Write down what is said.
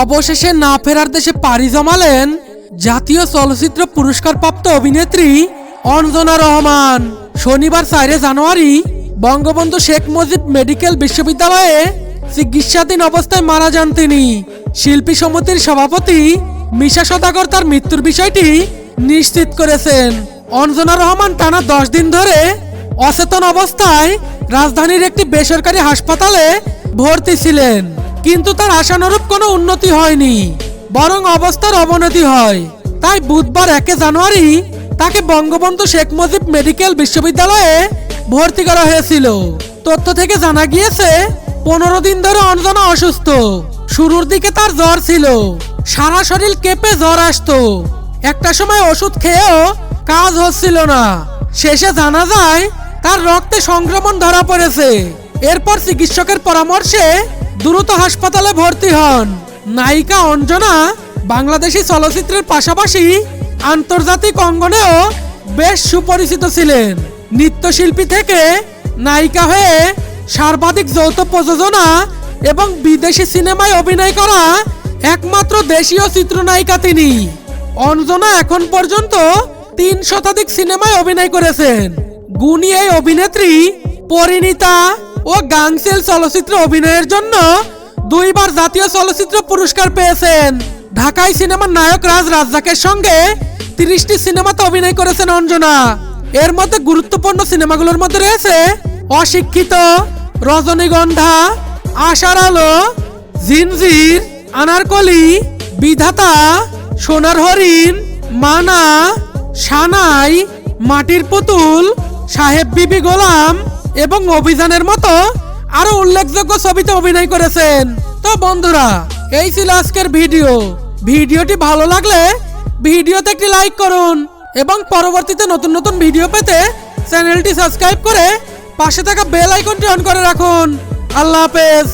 অবশেষে না ফেরার দেশে পাড়ি জমালেন জাতীয় চলচ্চিত্র পুরস্কার প্রাপ্ত অভিনেত্রী অঞ্জনা রহমান। শনিবার চারে জানুয়ারি বঙ্গবন্ধু শেখ মুজিব মেডিকেল বিশ্ববিদ্যালয়ে চিকিৎসাধীন অবস্থায় মারা যান তিনি। শিল্পী সমিতির সভাপতি মিশা সদাগর তার মৃত্যুর বিষয়টি নিশ্চিত করেছেন। অঞ্জনা রহমান টানা দশ দিন ধরে অচেতন অবস্থায় রাজধানীর একটি বেসরকারি হাসপাতালে ভর্তি ছিলেন। কিন্তু তার আশানুরূপ কোনো উন্নতি হয়নি, বরং অবস্থার অবনতি হয়। তাই বুধবার একে জানুয়ারি তাকে বঙ্গবন্ধু শেখ মুজিব মেডিকেল বিশ্ববিদ্যালয়ে ভর্তি করা হয়েছিল। তথ্য থেকে জানা গিয়েছে, পনেরো দিন ধরে অঞ্জনা অসুস্থ। শুরুর দিকে তার জ্বর ছিল। সারা শরীর কেঁপে জ্বর আসতো। একটা সময় ওষুধ খেয়েও কাজ হচ্ছিল না। শেষে জানা যায়, তার রক্তে সংক্রমণ ধরা পড়েছে। এরপর চিকিৎসকের পরামর্শে দ্রুত হাসপাতালে ভর্তি হন। নায়িকা অঞ্জনা বাংলাদেশি চলচ্চিত্রের পাশাপাশি আন্তর্জাতিক অঙ্গনেও বেশ সুপরিচিত ছিলেন। নৃত্যশিল্পী থেকে নায়িকা হয়ে সর্বাধিক যৌথ প্রযোজনা এবং বিদেশি সিনেমায় অভিনয় করা একমাত্র দেশীয় চিত্রনায়িকা তিনি। অঞ্জনা এখন পর্যন্ত তিন শতাধিক সিনেমায় অভিনয় করেছেন। গুণী এই অভিনেত্রী পরিণীতা ও গাংসেল চলচ্চিত্র অভিনয়ের জন্য দুইবার জাতীয় চলচ্চিত্র পুরস্কার পেয়েছেন। ঢাকাই সিনেমার নায়ক রাজ রাজ্জাকের সঙ্গে তিরিশটি সিনেমাতে অভিনয় করেছেন অঞ্জনা। এর মধ্যে গুরুত্বপূর্ণ সিনেমাগুলোর মধ্যে রয়েছে অশিক্ষিত, রজনীগন্ধা, আশার আলো, জিনজির, আনারকলি, বিধাতা, সোনার হরিণ, মানা, সানাই, মাটির পুতুল, সাহেব বিবি গোলাম এবং অভিযানের মতো আরও উল্লেখযোগ্য ছবিতে অভিনয় করেছেন। তো বন্ধুরা, এই ছিল আজকের ভিডিও। ভিডিওটি ভালো লাগলে ভিডিওতে একটি লাইক করুন এবং পরবর্তীতে নতুন নতুন ভিডিও পেতে চ্যানেলটি সাবস্ক্রাইব করে পাশে থাকা বেল আইকনটি অন করে রাখুন। আল্লাহ হাফেজ।